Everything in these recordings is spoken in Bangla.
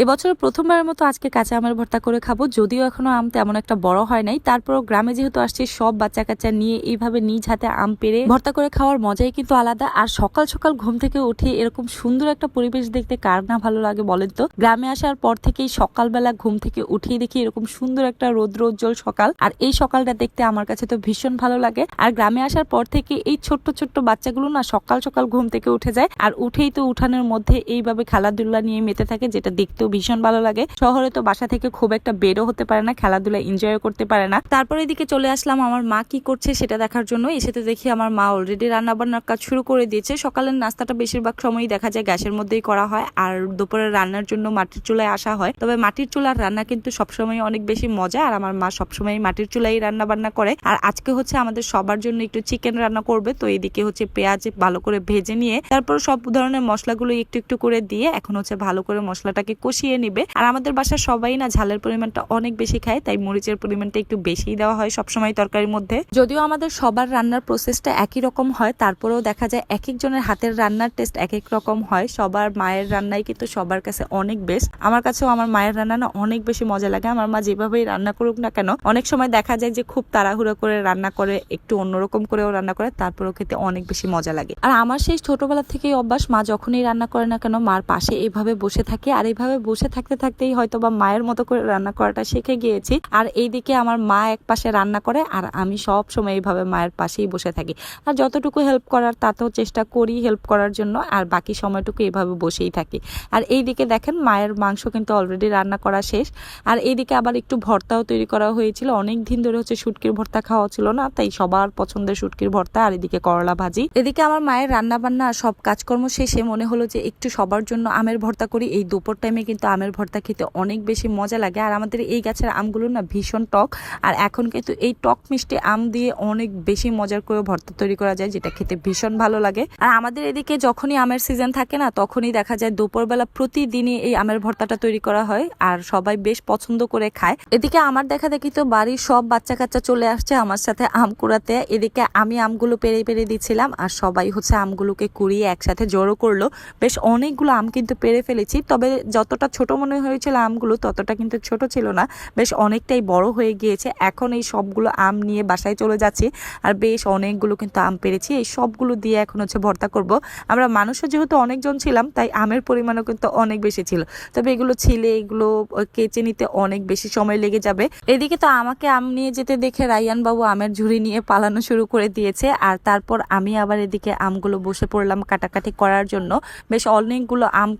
এবছর প্রথমবারের মতো আজকে কাঁচা আমের ভর্তা করে খাব। যদিও এখনও আম তেমন একটা বড় হয় নাই। তারপরও গ্রামে যেহেতু আসছি, সব বাচ্চা কাচ্চা নিয়ে এইভাবে নিজ হাতে আম পেরে ভর্তা করে খাওয়ার মজাই কিন্তু আলাদা। আর সকাল সকাল ঘুম থেকে উঠে এরকম সুন্দর একটা পরিবেশ দেখতে কার না ভালো লাগে বলেন তো? গ্রামে আসার পর থেকেই সকালবেলা ঘুম থেকে উঠেই দেখি এরকম সুন্দর একটা রৌদ্র উজ্জ্বল সকাল। আর এই সকালটা দেখতে আমার কাছে তো ভীষণ ভালো লাগে। আর গ্রামে আসার পর থেকে এই ছোট্ট ছোট্ট বাচ্চাগুলো না সকাল সকাল ঘুম থেকে উঠে যায়। আর উঠেই তো উঠানের মধ্যে এইভাবে খেলাধুলা নিয়ে মেতে থাকে, যেটা দেখতেও ভীষণ ভালো লাগে। শহরে তো বাসা থেকে খুব একটা বেরো হতে পারে না, খেলাধুলা এনজয় করতে পারে না। তারপর এদিকে চলে আসলাম, আমার মা কি করছে সেটা দেখার জন্য। এসে তো দেখি আমার মা অলরেডি রান্না বান্নার কাজ শুরু করে দিয়েছে। সকালের নাস্তাটা বেশিরভাগ সময়ই দেখা যায় গ্যাসের মধ্যেই করা হয় আর দুপুরের রান্নার জন্য মাটির চুলায় আসা হয়। তবে মাটির চুলার রান্না কিন্তু সবসময় অনেক বেশি মজা আর আমার মা সবসময় মাটির চুলাই রান্না বান্না করে। আর আজকে হচ্ছে আমাদের সবার জন্য একটু চিকেন রান্না করবে, তো এদিকে হচ্ছে পেঁয়াজ ভালো করে ভেজে নিয়ে, তারপর সব ধরনের মশলাগুলো একটু একটু করে দিয়ে, এখন হচ্ছে ভালো করে মশলাটাকে কষিয়ে নিবে। আর আমাদের বাসার সবাই না ঝালের পরিমাণটা অনেক বেশি খায়, তাই মরিচের পরিমাণটা একটু বেশিই দেওয়া হয় সবসময় তরকারির মধ্যে। যদিও আমাদের সবার রান্নার প্রসেসটা একই রকম হয়, তারপরেও দেখা যায় এক একজনের হাতের রান্নার টেস্ট এক এক রকম হয়। সবার মায়ের রান্নাই কিন্তু সবার কাছে অনেক বেস্ট আমার কাছেও আমার মায়ের রান্না না অনেক বেশি মজা লাগে। আমার মা যেভাবেই রান্না করুক না কেন, অনেক সময় দেখা যায় যে খুব তাড়াহুড়ো করে রান্না করে, একটু অন্যরকম করেও রান্না করে, তারপরেও খেতে অনেক বেশি মজা লাগে। আর আমার সেই ছোটবেলা থেকেই অভ্যাস, মা যখনই রান্না করে না কেন, মার পাশে এভাবে বসে থাকে। আর এইভাবে বসে থাকতে থাকতেই হয়তো বা মায়ের মতো করে রান্না করাটা শিখে গিয়েছি। আর এইদিকে আমার মা এক পাশে রান্না করে, আর আমি সব সময় এইভাবে মায়ের পাশেই বসে থাকি। আর যতটুকু হেল্প করার, তাতেও চেষ্টা করি হেল্প করার জন্য, আর বাকি সময়টুকু এইভাবে বসেই থাকি। আর এইদিকে দেখেন, মায়ের মাংস কিন্তু অলরেডি রান্না করা শেষ। আর এইদিকে আবার একটু ভর্তাও তৈরি করা হয়েছিল। অনেক দিন ধরে হচ্ছে শুটকির ভর্তা খাওয়া ছিল না, তাই সবার পছন্দের শুটকির ভর্তা, আর এদিকে করলা ভাজি। এদিকে আমার মায়ের রান্না বান্না সব কাজকর্ম শেষে মনে হলো যে একটু সবার জন্য আমের ভর্তা করি। এই দুপুর টাইমে কিন্তু আমের ভর্তা খেতে অনেক বেশি মজা লাগে। আর আমাদের এই গাছের আমগুলো না ভীষণ টক। আর এখন কিন্তু এই টক মিষ্টি আম দিয়ে অনেক বেশি মজার করে ভর্তা তৈরি করা যায়, যেটা খেতে ভীষণ ভালো লাগে। আর আমাদের এদিকে যখনই আমের সিজন থাকে না, তখনই দেখা যায় দুপুরবেলা প্রতিদিনই এই আমের ভর্তাটা তৈরি করা হয় আর সবাই বেশ পছন্দ করে খায়। এদিকে আমার দেখা দেখি তো বাড়ির সব বাচ্চা কাচ্চা চলে আসছে আমার সাথে আম কুড়াতে। এদিকে আমি আমগুলো পেরে পেরে দিচ্ছিলাম আর সবাই হচ্ছে আমগুলোকে কুড়িয়ে একসাথে জড়ো করল। বেশ অনেকগুলো আম কিন্তু পেরে ফেলেছি। তবে যতটা ছোট মনে হয়েছিল আমগুলো, ততটা কিন্তু ছোট ছিল না। বেশ অনেকটাই বড় হয়ে গিয়েছে। এখন এই সবগুলো আম নিয়ে বাসায় চলে যাচ্ছি। আর বেশ অনেকগুলো কিন্তু আম পেরেছি। এই সবগুলো দিয়ে এখন হচ্ছে ভর্তা করব। আমরা মানুষও যেহেতু অনেকজন ছিলাম, তাই আমের পরিমাণও কিন্তু অনেক বেশি ছিল। তবে এগুলো ছিলে, এগুলো কেচে নিতে অনেক বেশি সময় লেগে যাবে। এদিকে তো আমাকে আম নিয়ে যেতে দেখে রাইয়ান বাবু আমের ঝুড়ি নিয়ে পালানো শুরু করে দিয়েছে। আর তারপর আমি আবার এদিকে আমগুলো বসে পড়লাম কাটাকাটি করার জন্য। বেশ অনেকগুলো আম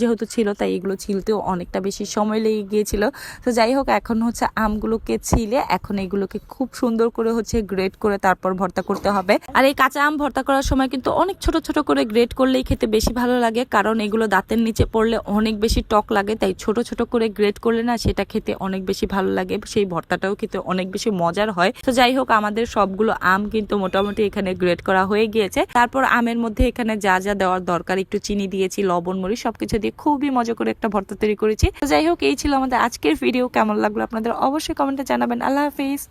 যেহেতু ছিল, তাই এগুলো ছিলতেও অনেকটা বেশি সময় লেগে গিয়েছিল। তো যাই হোক, এখন হচ্ছে আমগুলোকে ছিলে, এখন এগুলোকে খুব সুন্দর করে হচ্ছে গ্রেড করে তারপর ভর্তা করতে হবে। আর এই কাঁচা আম ভর্তা করার সময় কিন্তু অনেক ছোট ছোট করে গ্রেড করলেই খেতে বেশি ভালো লাগে, কারণ এগুলো দাঁতের নিচে পড়লে অনেক বেশি টক লাগে, তাই ছোট ছোট করে গ্রেড করলে না সেটা খেতে অনেক বেশি ভালো লাগে, সেই ভর্তাটাও খেতে অনেক বেশি মজার হয়। তো যাই হোক, আমাদের সবগুলো আম কিন্তু মোটামুটি এখানে গ্রেড করা হয়ে গিয়েছে। তারপর আমের মধ্যে এখানে যা যা দেওয়ার দরকার, একটু চিনি দিয়েছি, লবণ, মরিচ, সবকিছু দিয়ে খুবই মজা করে একটা ভর্তা তৈরি করেছি। তো যাই হোক, এই ছিল আমাদের আজকের ভিডিও কেমন লাগল আপনাদের অবশ্যই কমেন্টে জানাবেন। আল্লাহ হাফিজ।